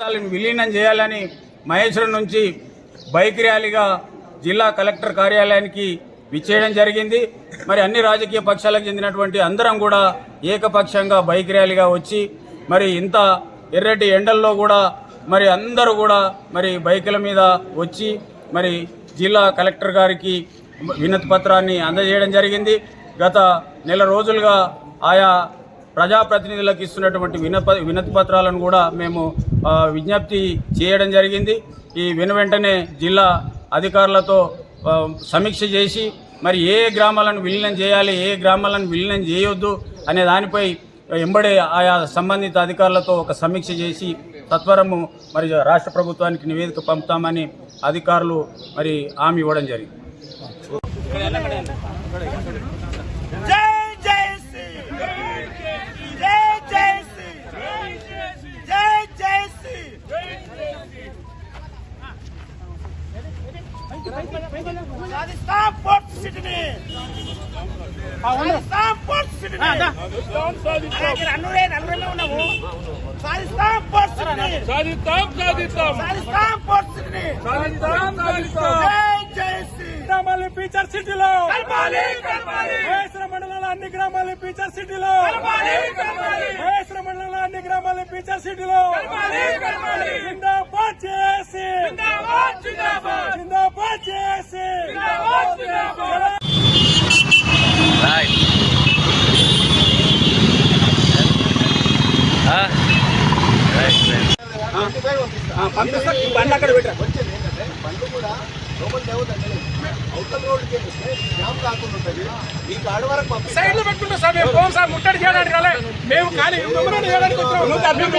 విలీనం చేయాలని మహేశ్వరం నుంచి బైక్ ర్యాలీగా జిల్లా కలెక్టర్ కార్యాలయానికి విచ్చేయడం జరిగింది. మరి అన్ని రాజకీయ పక్షాలకు చెందినటువంటి అందరం కూడా ఏకపక్షంగా బైక్ ర్యాలీగా వచ్చి మరి ఇంత ఎర్రటి ఎండల్లో కూడా మరి అందరూ కూడా మరి బైకుల మీద వచ్చి మరి జిల్లా కలెక్టర్ గారికి వినతి పత్రాన్ని అందజేయడం జరిగింది. గత నెల రోజులుగా ఆయా ప్రజాప్రతినిధులకు ఇస్తున్నటువంటి వినప వినతి పత్రాలను కూడా మేము విజ్ఞప్తి చేయడం జరిగింది. ఈ విన వెంటనే జిల్లా అధికారులతో సమీక్ష చేసి మరి ఏ గ్రామాలను విలీనం చేయాలి ఏ గ్రామాలను విలీనం చేయొద్దు అనే దానిపై ఎంబడే ఆయా సంబంధిత అధికారులతో ఒక సమీక్ష చేసి తత్వరము మరి రాష్ట్ర ప్రభుత్వానికి నివేదిక పంపుతామని అధికారులు మరి హామీ ఇవ్వడం జరిగింది. జై జై శ్రీ గ్రామాలు ఫీచర్ సిటీలో మహేశ్వర మండలంలో అన్ని గ్రామాలు ఫీచర్ సిటీలో మహేశ్వర మండలంలో అన్ని గ్రామాలు ఫీచర్ సిటీలో జిందాబాద్ చేసి జిందాబాద్ జిందాబాద్ జిందాబాద్ చేసి జిందాబాద్ జిందాబాద్ బండి అక్కడ పెట్టా బండి కూడా లోపల తేవద్దండి అవతల రోడ్డుకి వస్తే జామ్ కాకుండా ఉంటుంది ఈ కాడ వరకు పంపిస్తే సైడ్లో పెట్టుకుంటాం సార్. మేము ఫోన్ సార్. ముట్టడి చేయడానికి రాలే. మేము కానీ విమరణ చేయడానికి వచ్చాము మేము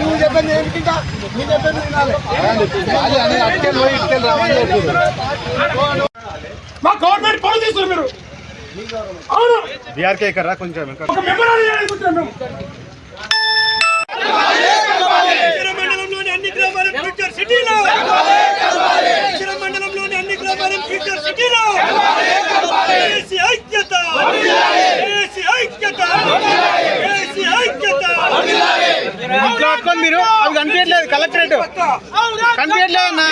నువ్వు చెప్పింది చెప్పింది వినాలి అటుకెళ్ళి పోయి ఇటుకెళ్ళి రామని చెప్పారు మా గవర్నమెంట్ పనులు తీస్తున్నారు మీరు. అవును. బీఆర్కే ఇక్కడ కొంచెం ఒక మెంబర్ అని చేయడానికి వచ్చాం మేము దక్షిణ మండలంలోని అన్ని గ్రామాల ఫ్యూచర్ సిటీలో దక్షిణ మండలంలోని అన్ని గ్రామాల ఫ్యూచర్ సిటీలో ఏసీ ఐక్యత ఏసీ ఐక్యత ఏసీ ఐక్యత మీరు? అవి కనిపించలేదు కలెక్టరేట్. కనిపించలేదు అన్న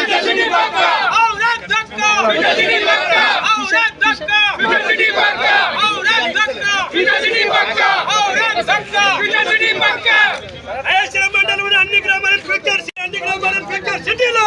అన్ని గ్రామాల అన్ని గ్రామాల సిటీలో.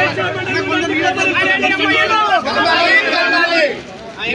¡Vamos! ¡Vamos! ¡Vamos!